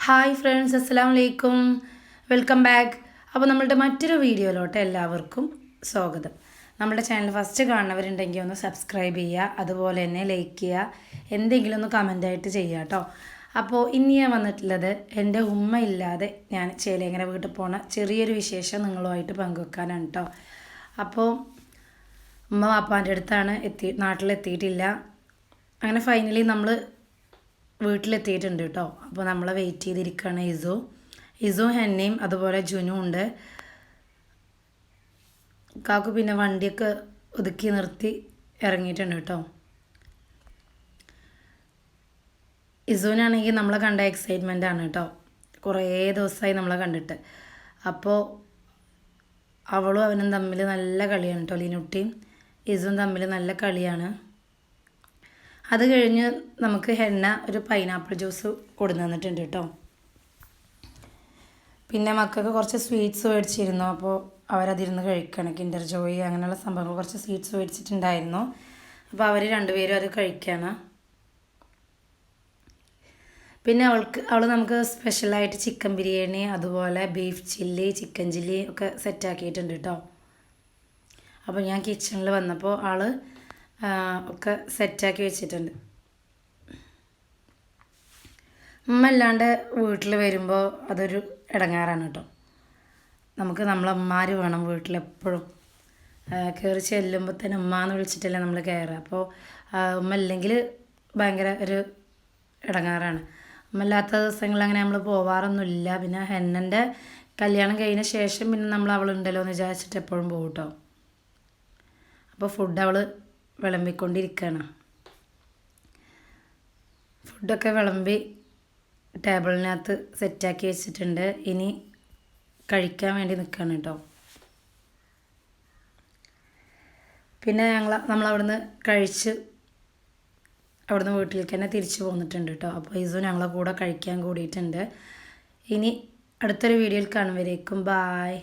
Hi friends അസ്സാം വലൈക്കും welcome back അപ്പോൾ നമ്മളുടെ മറ്റൊരു വീഡിയോയിലോട്ട് എല്ലാവർക്കും സ്വാഗതം. നമ്മുടെ ചാനൽ ഫസ്റ്റ് കാണുന്നവരുണ്ടെങ്കിൽ ഒന്ന് സബ്സ്ക്രൈബ് ചെയ്യുക അതുപോലെ തന്നെ ലൈക്ക് ചെയ്യുക എന്തെങ്കിലും ഒന്ന് കമന്റായിട്ട് ചെയ്യുക കേട്ടോ. അപ്പോൾ ഇന്ന് ഞാൻ വന്നിട്ടുള്ളത് എന്റെ ഉമ്മ ഇല്ലാതെ ഞാൻ ചേലേങ്ങര വീട്ടിൽ പോണ ചെറിയൊരു വിശേഷം നിങ്ങളുമായിട്ട് പങ്കുവെക്കാനാണ് കേട്ടോ. അപ്പോൾ ഉമ്മ വാപ്പാന്റെ അടുത്താണ് എത്തി നാട്ടിലെത്തിയിട്ടില്ല. അങ്ങനെ ഫൈനലി നമ്മൾ വീട്ടിലെത്തിയിട്ടുണ്ട് കേട്ടോ അപ്പോൾ നമ്മളെ വെയിറ്റ് ചെയ്തിരിക്കുകയാണ് ഇസോ. ഇസു ഹെന്നയും അതുപോലെ ജുനു ഉണ്ട്. കാക്കു പിന്നെ വണ്ടിയൊക്കെ ഒതുക്കി നിർത്തി ഇറങ്ങിയിട്ടുണ്ട് കേട്ടോ ഇസുവിനാണെങ്കിൽ നമ്മളെ കണ്ട എക്സൈറ്റ്മെന്റ് ആണ് കേട്ടോ കുറേ ദിവസമായി നമ്മളെ കണ്ടിട്ട്. അപ്പോൾ അവളും അവനും തമ്മിൽ നല്ല കളിയാണ് കേട്ടോ ലീനുട്ടിയും. ഇസുവും തമ്മിൽ നല്ല കളിയാണ്. അത് കഴിഞ്ഞ് നമുക്ക് ഹെണ്ണ ഒരു പൈനാപ്പിൾ ജ്യൂസ് കൊടുന്നു തന്നിട്ടുണ്ട് കേട്ടോ. പിന്നെ മക്കൾക്ക് കുറച്ച് സ്വീറ്റ്സ് മേടിച്ചിരുന്നു. അപ്പോൾ അവരതിരുന്ന് കഴിക്കണം. കിൻഡർ ജോയി അങ്ങനെയുള്ള സംഭവങ്ങൾ കുറച്ച് സ്വീറ്റ്സ് മേടിച്ചിട്ടുണ്ടായിരുന്നു. അപ്പോൾ അവർ രണ്ടുപേരും അത് കഴിക്കുകയാണ് പിന്നെ അവൾക്ക് അവൾ നമുക്ക് സ്പെഷ്യലായിട്ട് ചിക്കൻ ബിരിയാണി അതുപോലെ ബീഫ് ചില്ലി ചിക്കൻ ചില്ലി ഒക്കെ സെറ്റാക്കിയിട്ടുണ്ട് കേട്ടോ. അപ്പോൾ ഞാൻ കിച്ചണിൽ വന്നപ്പോൾ ആൾ ഒക്കെ സെറ്റാക്കി വെച്ചിട്ടുണ്ട്. അമ്മ അല്ലാണ്ട് വീട്ടിൽ വരുമ്പോൾ അതൊരു ഇടങ്ങാറാണ് കേട്ടോ നമുക്ക് നമ്മളമ്മമാർ വേണം വീട്ടിലെപ്പോഴും. കയറി ചെല്ലുമ്പോൾ തന്നെ ഉമ്മ എന്ന് വിളിച്ചിട്ടല്ലേ നമ്മൾ കയറുക അപ്പോൾ ഉമ്മ ഇല്ലെങ്കിൽ ഭയങ്കര ഒരു ഇടങ്ങാറാണ് ഉമ്മ ഇല്ലാത്ത ദിവസങ്ങളിൽ അങ്ങനെ നമ്മൾ പോവാറൊന്നുമില്ല. പിന്നെ ഹെന്നന്റെ കല്യാണം കഴിഞ്ഞ ശേഷം പിന്നെ നമ്മൾ അവളുണ്ടല്ലോ എന്ന് വിചാരിച്ചിട്ട് എപ്പോഴും പോകും കേട്ടോ അപ്പോൾ ഫുഡ് അവൾ വിളമ്പിക്കൊണ്ടിരിക്കുകയാണ് ഫുഡൊക്കെ വിളമ്പി ടേബിളിനകത്ത് സെറ്റാക്കി വെച്ചിട്ടുണ്ട്. ഇനി കഴിക്കാൻ വേണ്ടി നിൽക്കുകയാണ് കേട്ടോ. പിന്നെ ഞങ്ങൾ നമ്മൾ അവിടുന്ന് കഴിച്ച് അവിടുന്ന് വീട്ടിലേക്ക് തന്നെ തിരിച്ചു പോന്നിട്ടുണ്ട് കേട്ടോ. അപ്പോൾ ഇസു ഞങ്ങളെ കൂടെ കഴിക്കാൻ കൂടിയിട്ടുണ്ട്. ഇനി അടുത്തൊരു വീഡിയോയിൽ കാണുമ്പോഴേക്കും ബായ്.